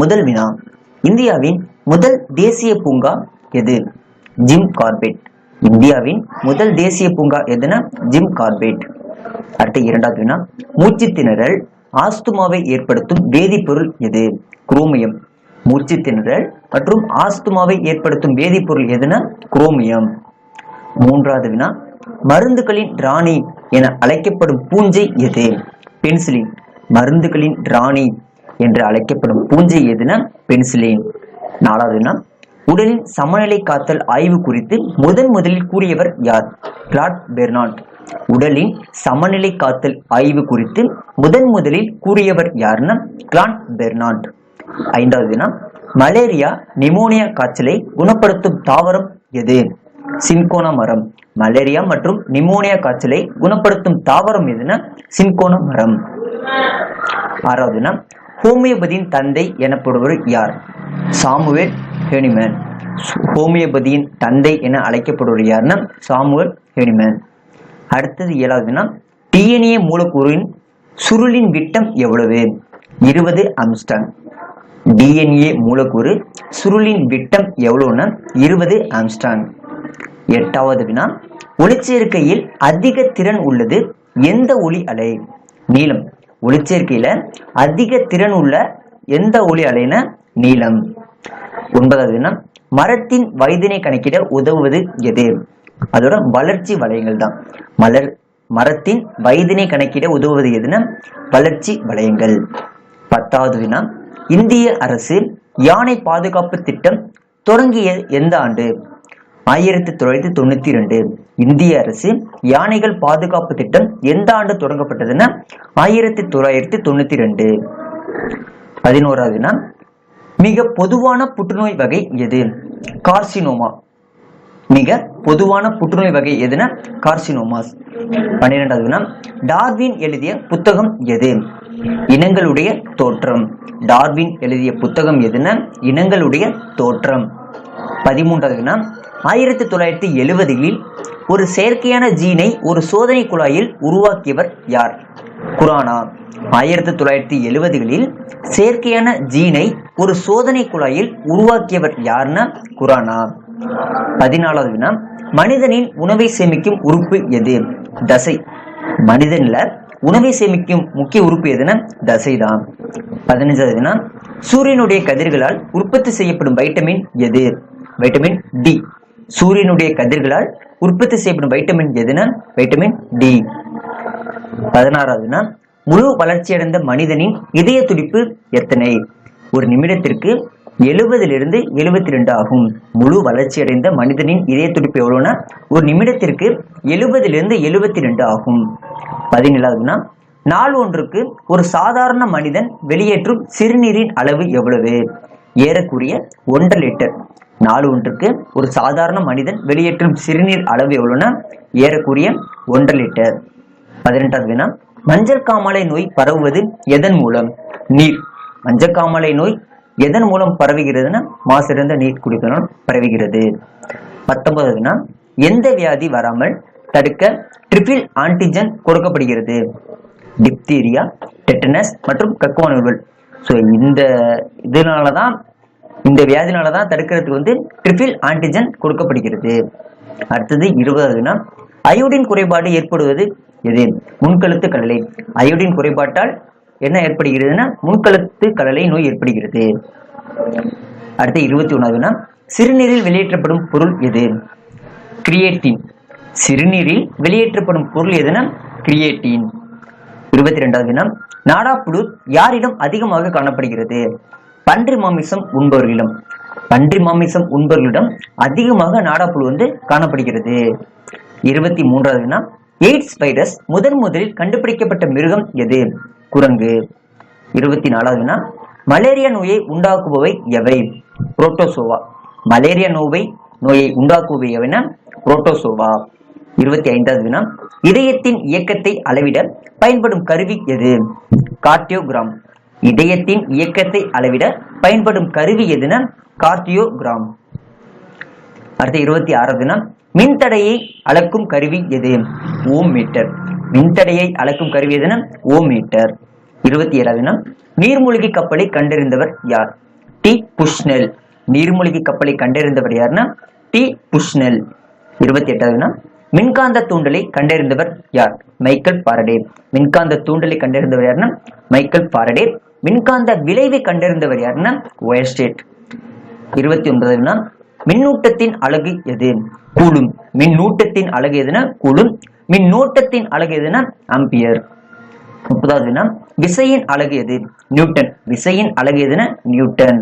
முதல் வினா. இந்தியாவின் முதல் தேசிய பூங்கா எது? Jim Corbett. இந்தியாவின் முதல் தேசிய பூங்கா எதுனா? Jim Corbett. அடுத்த இரண்டாவது வினா. மூச்சு திணறல் ஆஸ்துமாவை ஏற்படுத்தும் வேதிப்பொருள் எது? குரோமியம். மூச்சு திணறல் மற்றும் ஆஸ்துமாவை ஏற்படுத்தும் வேதிப்பொருள் எதுனா? குரோமியம். மூன்றாவது வினா. மருந்துகளின் ராணி என அழைக்கப்படும் பூஞ்சை எது? பென்சிலின். மருந்துகளின் ராணி என்று அழைக்கப்படும் பூஞ்சை எதுனா? பென்சிலின். நாலாவதுனா உடலின் சமநிலை காத்தல் ஆய்வு குறித்து முதன் முதலில் கூறியவர் யார்? கிளாட் பெர்னால்ட் உடலின் சமநிலை காத்தல் ஆய்வு குறித்து முதன் முதலில் கூறியவர் யாருன்னா கிளாட் பெர்னால்ட் ஐந்தாவதுனா மலேரியா நிமோனியா காய்ச்சலை குணப்படுத்தும் தாவரம் எது? சின்கோனா மரம். மலேரியா மற்றும் நிமோனியா காய்ச்சலை குணப்படுத்தும் தாவரம் எதுனா? சின்கோனா மரம். ஆறாவதுனா ஹோமியோபதியின் தந்தை எனப்படுவர் யார்? சாமுவேல் ஹெனிமேன். ஹோமியோபதியின் தந்தை என அழைக்கப்படுவர் யாருன்னா சாமுவேல் ஹெனிமேன். அடுத்தது ஏழாவதுன்னா டிஎன்ஏ மூலக்கூறின் சுருளின் விட்டம் எவ்வளவு? இருபது அம்ஸ்டாங் டிஎன்ஏ மூலக்கூறு சுருளின் விட்டம் எவ்வளோன்னா இருபது ஆம்ஸ்டாங் எட்டாவது வினா ஒளிச்சேர்க்கையில் அதிக திறன் உள்ளது எந்த ஒளி அலை? நீளம். ஒளிச்சேர்க்கையில அதிக திறன் உள்ள எந்த ஒளி அலையின நீளம் ஒன்பதாவது என்ன? மரத்தின் வயதினை கணக்கிட உதவுவது எது? அதோட வளர்ச்சி வளையங்கள் தான். மலர் மரத்தின் வயதினை கணக்கிட உதவுவது எதுனா வளர்ச்சி வளையங்கள். பத்தாவது வினா இந்திய அரசு யானை பாதுகாப்பு திட்டம் தொடங்கிய எந்த ஆண்டு? ஆயிரத்தி தொள்ளாயிரத்தி தொண்ணூத்தி ரெண்டு. இந்திய அரசு யானைகள் பாதுகாப்பு திட்டம் எந்த ஆண்டு தொடங்கப்பட்டதுன்னா ஆயிரத்தி தொள்ளாயிரத்தி தொண்ணூத்தி ரெண்டு. பதினோராவதுனா மிக பொதுவான புற்றுநோய் வகை எது? கார்சினோமா. மிக பொதுவான புற்றுநோய் வகை எதுனா கார்சினோமாஸ். பன்னிரெண்டாவதுனா டார்வின் எழுதிய புத்தகம் எது? இனங்களுடைய தோற்றம். டார்வின் எழுதிய புத்தகம் எதுனா இனங்களுடைய தோற்றம். பதிமூன்றாவதுனா ஆயிரத்தி தொள்ளாயிரத்தி எழுபதுகளில் ஒரு செயற்கையான ஜீனை ஒரு சோதனை குழாயில் உருவாக்கியவர் யார்? குரானா. ஆயிரத்தி தொள்ளாயிரத்தி எழுபதுகளில் செயற்கையான ஜீனை ஒரு சோதனை குழாயில் உருவாக்கியவர் யாருன்னா குரானா. பதினாலாவது வினா மனிதனின் உணவை சேமிக்கும் உறுப்பு எது? தசை. மனிதனில் உணவை சேமிக்கும் முக்கிய உறுப்பு எதுனா? தசை தான் பதினஞ்சாவது வினா சூரியனுடைய கதிர்களால் உற்பத்தி செய்யப்படும் வைட்டமின் எது? வைட்டமின் டி சூரியனுடைய கதிர்களால் உற்பத்தி செய்யப்படும் வைட்டமின் எதுனா? வைட்டமின் டி பதினாறாவதுனா முழு வளர்ச்சியடைந்த மனிதனின் இதய துடிப்பு எத்தனை? ஒரு நிமிடத்திற்கு எழுபதிலிருந்து எழுபத்தி ரெண்டு ஆகும். முழு வளர்ச்சியடைந்த மனிதனின் இதய துடிப்பு எவ்வளவுனா? ஒரு நிமிடத்திற்கு எழுபதிலிருந்து எழுபத்தி ரெண்டு ஆகும். பதினேழாவதுனா நாள் ஒன்றுக்கு ஒரு சாதாரண மனிதன் வெளியேற்றும் சிறுநீரின் அளவு எவ்வளவு? ஏறக்குரிய ஒன்றரை லிட்டர். நாலு ஒன்றுக்கு ஒரு சாதாரண மனிதன் வெளியேற்றும் சிறுநீர் அளவு எவ்வளோன்னா ஏறக்குரிய ஒன்றரை லிட்டர். பதினெட்டாவது வினா மஞ்சள் காமாலை நோய் பரவுவது எதன் மூலம்? நீர். மஞ்சள் காமாலை நோய் எதன் மூலம் பரவுகிறதுனா? மாசிறந்த நீர் குடிப்பதனால் பரவுகிறது. பத்தொன்பதுனா எந்த வியாதி வராமல் தடுக்க ட்ரிபிள் ஆன்டிஜன் கொடுக்கப்படுகிறது? டிப்தீரியா டெட்டனஸ் மற்றும் கக்குவான் நோய்கள் ஸோ இந்த இதனால தான் இந்த வியாதினால தான் தடுக்கிறதுக்கு வந்து ட்ரிபிள் ஆன்டிஜன் கொடுக்கப்படுகிறது. அடுத்தது இருபதுனா அயோடின் குறைபாடு ஏற்படுவது எது? முன்கழுத்து கடலை. அயோடின் குறைபாட்டால் என்ன ஏற்படுகிறதுனா முன்கழுத்து கடலை நோய் ஏற்படுகிறது. அடுத்து இருபத்தி ஒன்றாவதுனா சிறுநீரில் வெளியேற்றப்படும் பொருள் எது? கிரியேட்டின் சிறுநீரில் வெளியேற்றப்படும் பொருள் எதுனா கிரியேட்டின் இருபத்தி ரெண்டாவது வினா நாடாப்புழு யாரிடம் அதிகமாக காணப்படுகிறது? பன்றி மாமிசம் உண்பவர்களிடம் பன்றி மாமிசம் உண்பவர்களிடம் அதிகமாக நாடாப்புழு வந்து காணப்படுகிறது. இருபத்தி மூன்றாவது வினா எய்ட்ஸ் வைரஸ் முதன் முதலில் கண்டுபிடிக்கப்பட்ட மிருகம் எது? குரங்கு. இருபத்தி நாலாவது வினா மலேரியா நோயை உண்டாக்குபவை எவை? புரோட்டோசோவா. மலேரியா நோவை நோயை உண்டாக்குபவை எவைனா? புரோட்டோசோவா. இருபத்தி ஐந்தாவது வினா இதயத்தின் இயக்கத்தை அளவிட பயன்படும் கருவி எது? கார்டியோகிராம். இதயத்தின் இயக்கத்தை அளவிட பயன்படும் கருவி எதுனா கார்டியோகிராம். அடுத்து இருபத்தி ஆறாவதுனா மின்தடையை அளக்கும் கருவி எது? ஓம் மீட்டர் மின்தடையை அளக்கும் கருவி எதுனா ஓம் மீட்டர் இருபத்தி ஏழாவது நீர்மூழ்கி கப்பலை கண்டறிந்தவர் யார்? டி. புஷ்னெல். நீர்மூழ்கி கப்பலை கண்டறிந்தவர் யாருன்னா டி. புஷ்னெல். இருபத்தி எட்டாவதுனா மின்காந்த தூண்டலை கண்டறிந்தவர் யார்? மைக்கேல் பாரடே மின்காந்த தூண்டலை கண்டறிந்தவர் யாருன்னா மைக்கேல் பாரடே மின்காந்த விளைவை கண்டறிந்தவர் யாருன்னா? ஒயர்ஸ்டேட் இருபத்தி ஒன்பதுனா மின்னூட்டத்தின் அலகு எது? கூலும். மின்னூட்டத்தின் அழகு எதுனா கூலும். மின்னோட்டத்தின் அலகு எதுனா ஆம்பியர் முப்பதாவது விசையின் அலகு எது? நியூட்டன் விசையின் அலகு எதுனா நியூட்டன்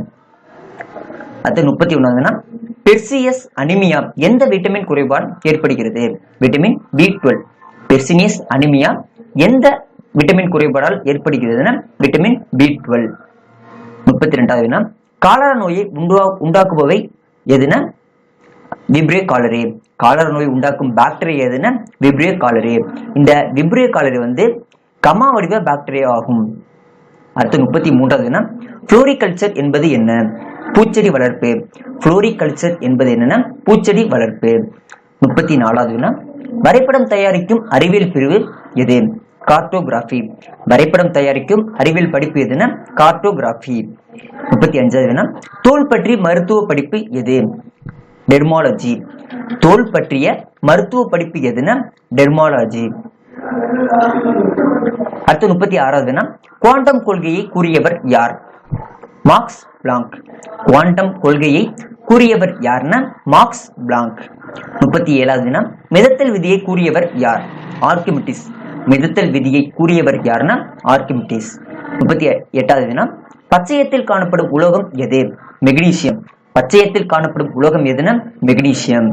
அடுத்து முப்பத்தி ஒன்னாவதுனா பெர்சியஸ் அனிமியா எந்த விட்டமின் குறைபாடு ஏற்படுகிறது? Vitamin B twelve pernicious anaemia எந்த விட்டமின் குறைபாடால் ஏற்படுகிறதுனா விட்டமின் பி டுவெல் முப்பத்தி ரெண்டாவது வினா காலரா நோயை உண்டா உண்டாக்குபவை எதுனா? விப்ரே காலரே காலரா நோய் உண்டாக்கும் பாக்டீரியா எதுனா? விப்ரே காலரே இந்த விப்ரே காலரே வந்து கமா வடிவ பாக்டீரியா ஆகும். அடுத்து முப்பத்தி மூன்றாவது வினா புளோரிகல்ச்சர் என்பது என்ன? பூச்செடி வளர்ப்பு. புளோரிகல்ச்சர் என்பது என்னன்னா? பூச்செடி வளர்ப்பு. முப்பத்தி நாலாவது வினா வரைபடம் தயாரிக்கும் அறிவியல் பிரிவு எது? கார்டோகிராஃபி. வரைபடம் தயாரிக்கும் அறிவியல் படிப்பு எதுனா கார்டோகிராஃபி. முப்பத்தி அஞ்சாவது வினா தோல் பற்றி மருத்துவ படிப்பு எது? டெர்மாலஜி. தோல் பற்றிய மருத்துவ படிப்பு எதுனா டெர்மாலஜி. அடுத்து முப்பத்தி ஆறாவது குவாண்டம் கொள்கையை கூறியவர் யார்? Marks blank. குவாண்டம் கொள்கையை கூறியவர் யார்னா மார்க்ஸ் பிளாங்க். முப்பத்தி ஏழாவது வினா மிதத்தல் விதியை கூறியவர் யார்? ஆர்கிமிட்டிஸ் மிதத்தல் விதியை கூறியவர் யாருன்னா ஆர்கிமிட்டிஸ் முப்பத்தி எட்டாவது வினா பச்சையத்தில் காணப்படும் உலோகம் எது? மெக்னீசியம். பச்சையத்தில் காணப்படும் உலோகம் எதுனா மெக்னீசியம்.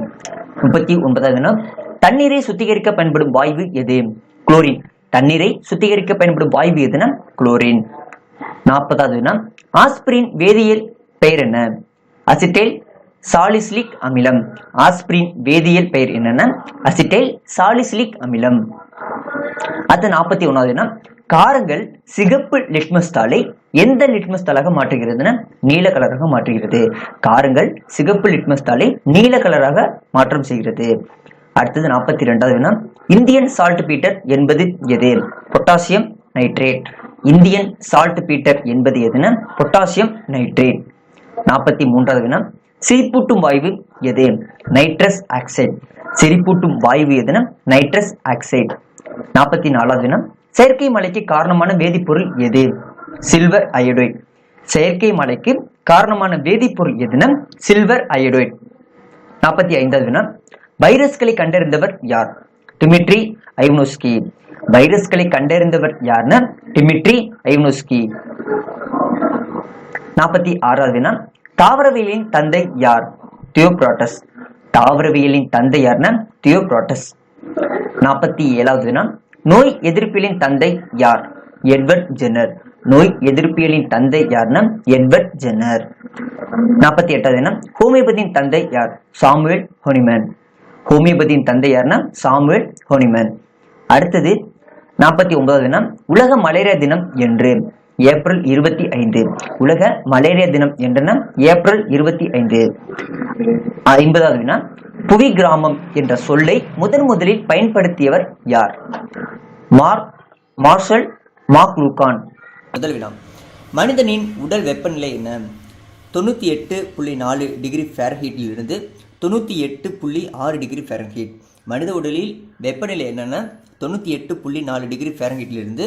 முப்பத்தி ஒன்பதாவது வினா தண்ணீரை சுத்திகரிக்க பயன்படும் வாய்வு எது? குளோரின். தண்ணீரை சுத்திகரிக்க பயன்படும் வாய்வு எதுனா குளோரின். நாற்பதாவது வினா ஆஸ்பிரின் வேதியியல் பெயர் என்ன? அசிட்டைல் சாலிசிலிக் அமிலம். ஆஸ்பிரின் வேதியியல் பெயர் என்னன்னா அசிட்டைல் சாலிசிலிக் அமிலம். அடுத்து நாற்பத்தி ஒன்றாவது காரங்கள் சிகப்பு லிட்மஸ் தாளை எந்த லிட்மஸ் தாளாக மாற்றுகிறதுனா நீல கலராக மாற்றுகிறது. காரங்கள் சிகப்பு லிட்மஸ் தாளை நீல கலராக மாற்றம் செய்கிறது. அடுத்தது நாற்பத்தி ரெண்டாவது வினா இந்தியன் சால்ட் பீட்டர் என்பது எது? Potassium nitrate. Indian saltpetre என்பது எதுனா பொட்டாசியம் நைட்ரேட். நாற்பத்தி மூன்றாவது வினா சிரிப்பூட்டும் வாயு எது? Nitrous oxide. சிரிப்பூட்டும் வாயு எதுனா நைட்ரஸ் ஆக்சைடு. நாற்பத்தி நாலாவது வினா செயற்கை மலைக்கு காரணமான வேதிப்பொருள் எது? சில்வர் அயோடைட் செயற்கை மலைக்கு காரணமான வேதிப்பொருள் எதுனா சில்வர் அயோடைட் நாற்பத்தி ஐந்தாவது வினா வைரஸ்களை கண்டறிந்தவர் யார்? டிமிட்ரி ஐவ்னோஸ்கி வைரஸ்களை கண்டறிந்தவர் யார்னா டிமிட்ரி ஐவ்னோஸ்கி நாற்பத்தி ஆறாவது வினா தாவரவியலின் தந்தை யார்? தியோப்ராட்டஸ் தாவரவியலின் தந்தை யார்னா தியோப்ராட்டஸ் நாற்பத்தி ஏழாவது நோய் எதிர்ப்பியலின் தந்தை யார்? எட்வர்ட் ஜெனர் நோய் எதிர்ப்பியலின் தந்தை யார்னா? எட்வர்ட் ஜெனர் நாற்பத்தி எட்டாவது வினா. ஹோமியோபதியின் தந்தை யார்? சாமுவேல் ஹோனிமேன். ஹோமியோபதியின் தந்தை யார்னா? Samuel Hahnemann. அடுத்தது நாற்பத்தி ஒன்பதாவது வினா. உலக மலேரியா தினம் என்று. ஏப்ரல் இருபத்தி ஐந்து. உலக மலேரியா தினம் என்றன ஏப்ரல் இருபத்தி ஐந்து. ஐம்பதாவது வினா புவி கிராமம் என்ற சொல்லை முதன் முதலில் பயன்படுத்தியவர் யார்? Mark Marshall Mark Lukan. முதல் வினா மனிதனின் உடல் வெப்பநிலை என்ன? தொண்ணூற்றி எட்டு புள்ளி நாலு டிகிரி ஃபேரன்ஹீட்டிலிருந்து தொண்ணூற்றி எட்டு புள்ளி ஆறு டிகிரி ஃபேரன்ஹீட். மனித உடலில் வெப்பநிலை என்னென்னா? தொண்ணூற்றி எட்டு புள்ளி நாலு டிகிரி ஃபேரன்ஹீட்டிலிருந்து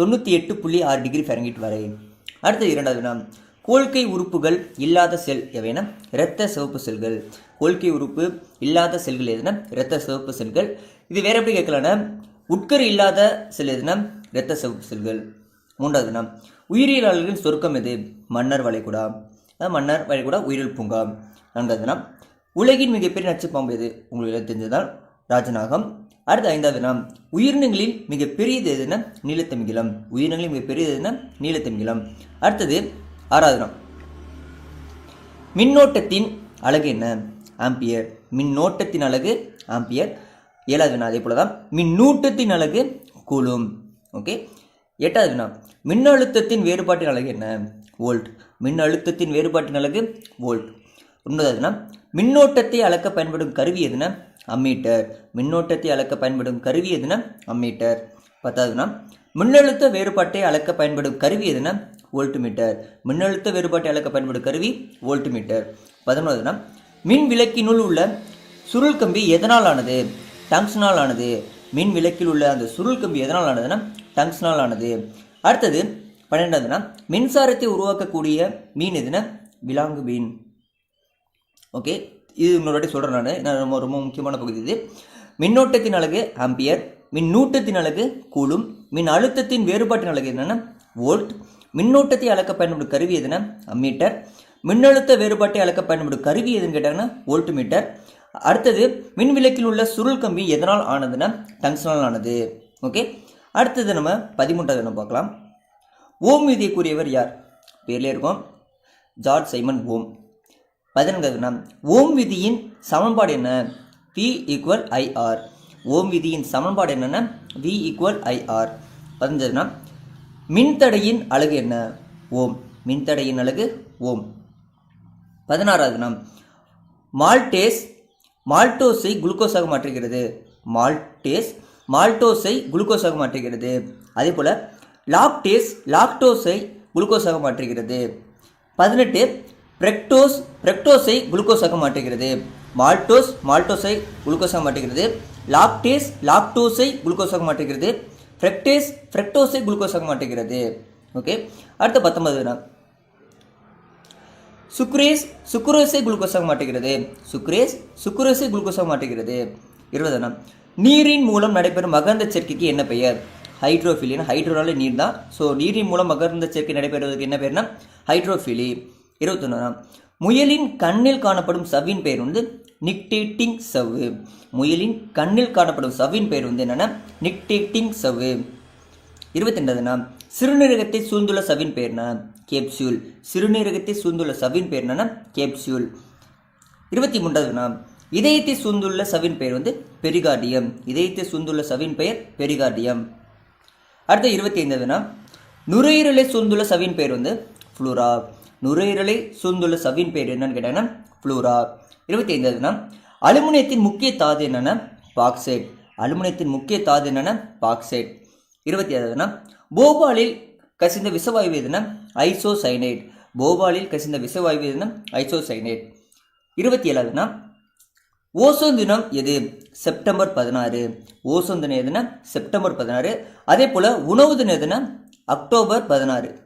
தொண்ணூற்றி எட்டு புள்ளி ஆறு டிகிரி ஃபேரன்ஹீட் வரை. அடுத்து இரண்டாவது வினா. கோல்கை உறுப்புகள் இல்லாத செல் எவைனா இரத்த சிவப்பு செல்கள். கோல்கை உறுப்பு இல்லாத செல்கள் எதுனா இரத்த சிவப்பு செல்கள். இது வேற எப்படி கேட்கலான்னா உட்கரு இல்லாத செல் எதுனா இரத்த சிவப்பு செல்கள். மூன்றாவது நாம் உயிரியலாளர்களின் சொர்க்கம் எது? மன்னர் வளைகுடா. மன்னர் வளைகுடா உயிரியல் பூங்கா. நான்காவது நாம் உலகின் மிகப்பெரிய நச்சுப்பாம்பு எது? உங்களுக்கு எல்லாம் தெரிஞ்சதால் ராஜநாகம். அடுத்து ஐந்தாவது நாம் உயிரினங்களில் மிக பெரியது எதுனா நீலத்தமிகிலம் உயிரினங்களில் மிக பெரியது எதுனா நீலத்தமிகிலம் அடுத்தது ஆறாவது நாம் மின்னோட்டத்தின் அழகு என்ன? ஆம்பியர். மின்னோட்டத்தின் அழகு ஆம்பியர். ஏழாவது வினா அதே போல தான் மின்னூட்டத்தின் அழகு கூலும். ஓகே. எட்டாவது வினா மின்னழுத்தத்தின் வேறுபாட்டின் அழகு என்ன? வோல்ட். மின்னழுத்தத்தின் வேறுபாட்டின் அழகு வோல்ட். ஒன்பதாவதுனா மின்னோட்டத்தை அளக்க பயன்படும் கருவி எதுனா அம்மீட்டர். மின்னோட்டத்தை அளக்க பயன்படும் கருவி எதுனா அம்மீட்டர். பத்தாவதுனா மின்னழுத்த வேறுபாட்டை அளக்க பயன்படும் கருவி எதுனா வோல்ட்மீட்டர் மின்னழுத்த வேறுபாட்டை அளக்க பயன்படும் கருவி வோல்ட்மீட்டர் பதினொன்றுனா மின் விளக்கினுள் உள்ள சுருள் கம்பி எதனால் ஆனது டங்ஸ்னால் ஆனது. மின் விளக்கில் உள்ள அந்த சுருள் கம்பி எதனால் ஆனதுன்னா டங்ஸ்னால் ஆனது அடுத்தது பன்னெண்டாவதுனா மின்சாரத்தை உருவாக்கக்கூடிய மீன் எதுனா விலாங்கு மீன். ஓகே இது இன்னொரு வாட்டி சொல்கிறேன் நான். நான் ரொம்ப ரொம்ப முக்கியமான பகுதி இது. மின்னோட்டத்தின் அழகு ஆம்பியர் மின்னூட்டத்தின் அழகு கூலும் மின் அழுத்தத்தின் வேறுபாட்டின் அழகு என்னென்னா? வோல்ட். மின்னோட்டத்தை அளக்க பயன்படும் கருவி எதுனா? அம்மீட்டர். மின்னழுத்த வேறுபாட்டை அளக்க பயன்படும் கருவி எதுன்னு கேட்டாங்கன்னா வோல்ட் மீட்டர் அடுத்தது மின் விளக்கில் உள்ள சுருள் கம்பி எதனால் ஆனதுன்னா? டங்ஸ்னால் ஆனது. ஓகே? அடுத்தது நம்ம பதிமூன்றாவது நம்ம பார்க்கலாம். ஓம் விதியை கூறியவர் யார்? பேர்லேயே இருக்கும். George Simon Ohm. பதினான்காவது நாம் ஓம் விதியின் சமன்பாடு என்ன? பி ஈக்குவல் ஐஆர் ஓம் விதியின் சமன்பாடு என்னென்னா வி ஈக்குவல் ஐஆர் பதினஞ்சாவது மின்தடையின் அலகு என்ன? ஓம். மின்தடையின் அழகு ஓம். பதினாறாவது நாம் மால்டேஸ் மால்டோஸை குளுக்கோஸாக மாற்றுகிறது. மால்டேஸ் மால்டோஸை குளுக்கோஸாக மாற்றுகிறது. அதே போல் லாக்டேஸ் லாக்டோஸை குளுக்கோஸாக மாற்றுகிறது. பதினெட்டு பிரக்டோஸ் பிரக்டோஸை குளுக்கோஸாக மாற்றுகிறது. மால்டோஸ் மால்டோஸை குளுக்கோஸாக மாற்றுகிறது. லாக்டேஸ் லாக்டோஸை குளுக்கோஸாக மாற்றுகிறது. ஃப்ரெக்டேஸ் ஃப்ரெக்டோஸை குளுக்கோஸாக மாற்றுகிறது. ஓகே அடுத்த பத்தொன்பது சுக்ரேஸ் சுக்ரோஸை குளுக்கோஸாக மாட்டுகிறது சுக்ரேஸ் சுக்ரோஸை குளுக்கோஸாக மாட்டுகிறது இருபதுனா நீரின் மூலம் நடைபெறும் மகர்ந்த சேர்க்கைக்கு என்ன பெயர்? ஹைட்ரோஃபிலின். ஹைட்ரோனால நீர் தான் ஸோ நீரின் மூலம் மகர்ந்த சேர்க்கை நடைபெறுவதற்கு என்ன பேர்னா ஹைட்ரோஃபிலி. இருபத்தொன்னாம் முயலின் கண்ணில் காணப்படும் சவ்வின் பெயர் வந்து நிக்டேட்டிங் சவ்வு. முயலின் கண்ணில் காணப்படும் சவ்வின் பெயர் வந்து என்னென்னா நிக்டேட்டிங் சவ்வு. இருபத்தி ரெண்டாவதுனா சிறுநீரகத்தை சூழ்ந்துள்ள சவின் பேர்னா கேப்சியூல் சிறுநீரகத்தை சூழ்ந்துள்ள சவின் பேர் என்னன்னா கேப்சியூல் இருபத்தி மூன்றாவதுனா இதயத்தை சூழ்ந்துள்ள சவின் பெயர் வந்து பெரிகார்டியம். இதயத்தை சூழ்ந்துள்ள சவின் பெயர் பெரிகார்டியம். அடுத்த இருபத்தி ஐந்தாவதுனா நுரையீரலை சூழ்ந்துள்ள சவின் பெயர் வந்து ஃப்ளூரா. நுரையீரலை சூழ்ந்துள்ள சவின் பெயர் என்னன்னு கேட்டாங்கன்னா ஃப்ளூரா. இருபத்தி ஐந்தாவதுனா அலுமினியத்தின் முக்கிய தாது என்னென்னா பாக்சைட். அலுமினியத்தின் முக்கிய தாது என்னென்னா பாக்சைட். இருபத்தி ஏழாவதுனா போபாலில் கசிந்த விஷவாயு எதுனா ஐசோசைனேட். போபாலில் கசிந்த விஷவாயு எதுனா ஐசோசைனேட். இருபத்தி ஏழாவதுனா ஓசோன் தினம் எது? செப்டம்பர் பதினாறு. ஓசோன் தினம் எதுனா செப்டம்பர் பதினாறு. அதே போல் உணவு தினம் எதுனா அக்டோபர் பதினாறு.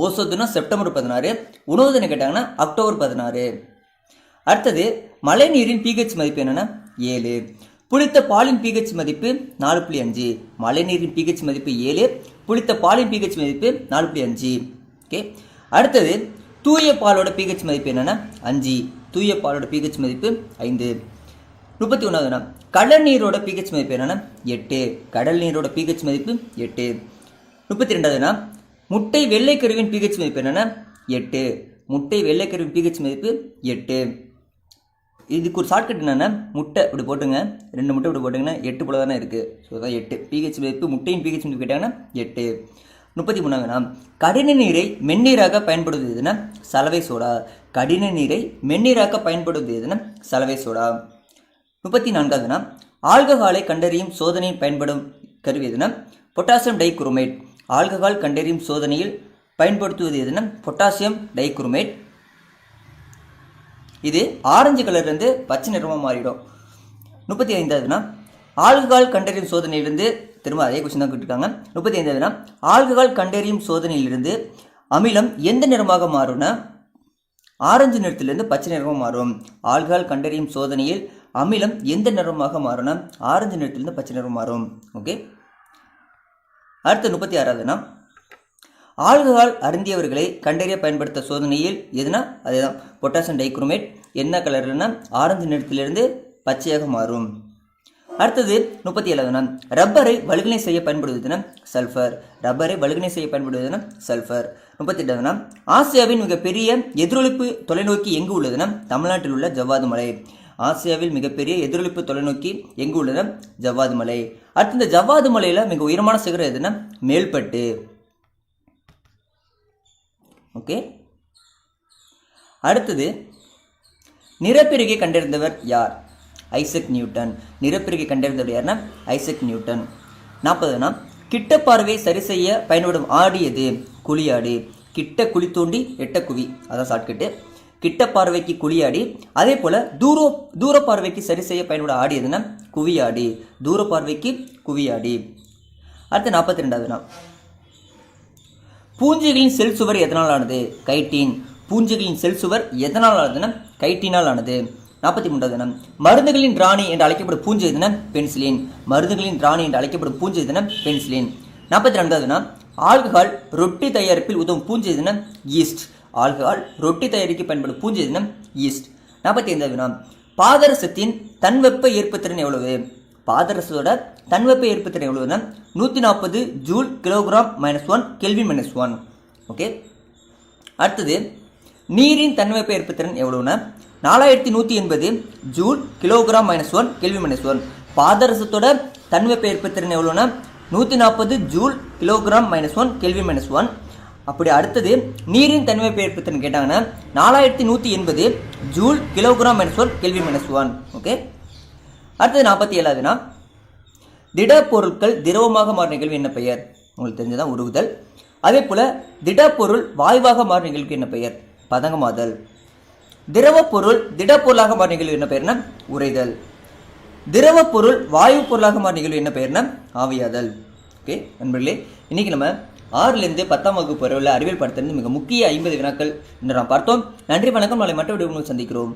ஓசோ தினம் செப்டம்பர் பதினாறு. உணவு தினம் கேட்டாங்கன்னா அக்டோபர் பதினாறு. அடுத்தது மழைநீரின் பிஹெச் மதிப்பு என்னென்னா ஏழு. புளித்த பாலின் பிஹெச் மதிப்பு நாலு புள்ளி அஞ்சு. மழைநீரின் பிஹெச் மதிப்பு ஏழு புளித்த பாலின் பிஹெச் மதிப்பு நாலு புள்ளி அஞ்சு. ஓகே? அடுத்தது தூய பாலோட பிஹெச் மதிப்பு என்னென்னா அஞ்சு. தூய பாலோட பிஹெச் மதிப்பு ஐந்து. முப்பத்தி ஒன்றாவது கடல் நீரோட பிஹெச் மதிப்பு என்னென்னா எட்டு. கடல் நீரோட பிஹெச் மதிப்பு எட்டு. முப்பத்தி ரெண்டாவதுனா முட்டை வெள்ளைக்கருவின் பிஹெச் மதிப்பு என்னென்னா? எட்டு. முட்டை வெள்ளைக்கருவின் பிஹெச் மதிப்பு எட்டு. இதுக்கு ஒரு ஷார்ட்கட் என்னென்னா? முட்டை இப்படி போட்டுங்க. ரெண்டு முட்டை இப்படி போட்டிங்கன்னா எட்டு போல தானே இருக்குது ஸோ தான் எட்டு. பிஹெச் மதிப்பு முட்டையின் பிஹெச் மதிப்பு கேட்டாங்கன்னா எட்டு. முப்பத்தி மூணாவதுனா கடின நீரை மென்னீராக பயன்படுவது எதுனா சலவை சோடா. கடின நீரை மென்னீராக பயன்படுவது எதுனா சலவை சோடா. முப்பத்தி நான்காவதுனா ஆல்கஹாலை கண்டறியும் சோதனையில் பயன்படும் கருவி எதுனா பொட்டாசியம் டைக்ரோமேட். ஆல்கஹால் கண்டறியும் சோதனையில் பயன்படுத்துவது எதுனா பொட்டாசியம் டைக்ரோமேட். இது ஆரஞ்சு கலர்லேருந்து பச்சை நிறமாக மாறிடும். முப்பத்தி ஐந்தாவதுனா ஆல்கஹால் கண்டறியும் சோதனையிலிருந்து திரும்ப அதே கொஸ்டின் தான் கேட்டிருக்காங்க. முப்பத்தி ஐந்தாவதுனா ஆல்கஹால் கண்டறியும் சோதனையிலிருந்து அமிலம் எந்த நிறமாக மாறும்னா ஆரஞ்சு நிறத்திலிருந்து பச்சை நிறமாக மாறும். ஆல்கஹால் கண்டறியும் சோதனையில் அமிலம் எந்த நிறமாக மாறும்னா ஆரஞ்சு நிறத்திலிருந்து பச்சை நிறம் மாறும். ஓகே? அடுத்த முப்பத்தி ஆறாவதுனா ஆல்கஹால் அருந்தியவர்களை கண்டறிய பயன்படுத்த சோதனையில் எதுனா அதுதான் பொட்டாசியம் டைக்ரோமேட் என்ன கலர்னா ஆரஞ்சு நிறத்திலிருந்து பச்சையாக மாறும். அடுத்தது முப்பத்தி ஏழாவதுனா ரப்பரை வலுகினை செய்ய பயன்படுவதுனா சல்ஃபர் ரப்பரை வலுகினை செய்ய பயன்படுவதுனா சல்ஃபர் முப்பத்தி எட்டாவதுனா ஆசியாவின் மிகப்பெரிய எதிரொலிப்பு தொலைநோக்கி எங்கு உள்ளதுன்னா தமிழ்நாட்டில் உள்ள ஜவ்வாது மலை. ஆசியாவில் மிகப்பெரிய எதிரொலிப்பு தொலைநோக்கி எங்கு உள்ளன? ஜவ்வாது மலை. அடுத்து இந்த ஜவ்வாது மலையில் மிக உயரமான சிகரம் எதுனா மேல்பட்டு. ஓகே. அடுத்தது நிறப்பிரிகை கண்டறிந்தவர் யார்? Isaac Newton. நிறப்பிரிகை கண்டறிந்தவர் யார்னா? Isaac Newton. நாற்பதுனா கிட்ட பார்வை சரி செய்ய பயன்படும் ஆடி எது? குழியாடு கிட்ட குழி தோண்டி எட்ட குவி. அதான் ஷார்ட்கட்டு கிட்ட பார்வைக்கு குழியாடி அதே போல் தூர தூர பார்வைக்கு சரி செய்ய பயன்படும் ஆடி எதுனா? குவியாடி. தூர பார்வைக்கு குவியாடி. அடுத்து நாற்பத்தி ரெண்டாவது நாள். பூஞ்சைகளின் செல் சுவர் எதனால் ஆனது கைட்டீன். பூஞ்சைகளின் செல் சுவர் எதனால் ஆனதுன்னா கைட்டினால் ஆனது நாற்பத்தி மூன்றாவது தினம் மருந்துகளின் ராணி என்று அழைக்கப்படும் பூஞ்சை எதுனா? பென்சிலின். மருந்துகளின் ராணி என்று அழைக்கப்படும் பூஞ்சை எதுனா? பென்சிலின். நாற்பத்தி ரெண்டாவது தினம் ஆல்கஹால் ரொட்டி தயாரிப்பில் உதவும் பூஞ்சை எதுனா? ஈஸ்ட். ஆல்கஹால் ரொட்டி தயாரிக்க பயன்படும் பூஞ்சை எதுனா ஈஸ்ட் நாற்பத்தி ஐந்தாவது வினா பாதரசத்தின் தன்வெப்ப ஏற்புத்திறன் எவ்வளவு? பாதரசத்தோட தன்வெப்ப ஏற்புத்திறன் எவ்வளவுன்னா நூற்றி நாற்பது joule kilogram minus one kelvin minus one okay அடுத்தது நீரின் தன்வெப்ப ஏற்புத்திறன் எவ்வளவுன்னா நாலாயிரத்தி நூற்றி எண்பது joule kilogram minus one kelvin minus one பாதரசத்தோட தன்வெப்ப ஏற்புத்திறன் எவ்வளோன்னா நூற்றி நாற்பது joule kilogram minus one kelvin minus one அப்படி அடுத்தது நீரின் தன்மை ஏற்புத்திறன் கேட்டாங்கன்னா நாலாயிரத்தி நூற்றி எண்பது joule kilogram minus one kelvin minus one okay அடுத்தது நாற்பத்தி ஏழாவதுனா திடப்பொருட்கள் திரவமாக மாறும் நிகழ்வு என்ன பெயர்? உங்களுக்கு தெரிஞ்சதான் உருகுதல். அதே போல் திடப்பொருள் வாயுவாக மாறும் நிகழ்வுக்கு என்ன பெயர்? பதங்கமாதல். திரவப்பொருள் திடப்பொருளாக மாறும் நிகழ்வு என்ன பெயர்னா உறைதல். திரவப்பொருள் வாயு பொருளாக மாறும் நிகழ்வு என்ன பெயர்னா ஆவியாதல். ஓகே நண்பர்களே இன்னைக்கு நம்ம ஆறுலேருந்து பத்தாம் வகுப்பு வரை உள்ள அறிவியல் படத்திலிருந்து மிக முக்கிய ஐம்பது வினாக்கள் இன்று நாம் பார்த்தோம். நன்றி வணக்கம். நாளை மற்ற விட சந்திக்கிறோம்.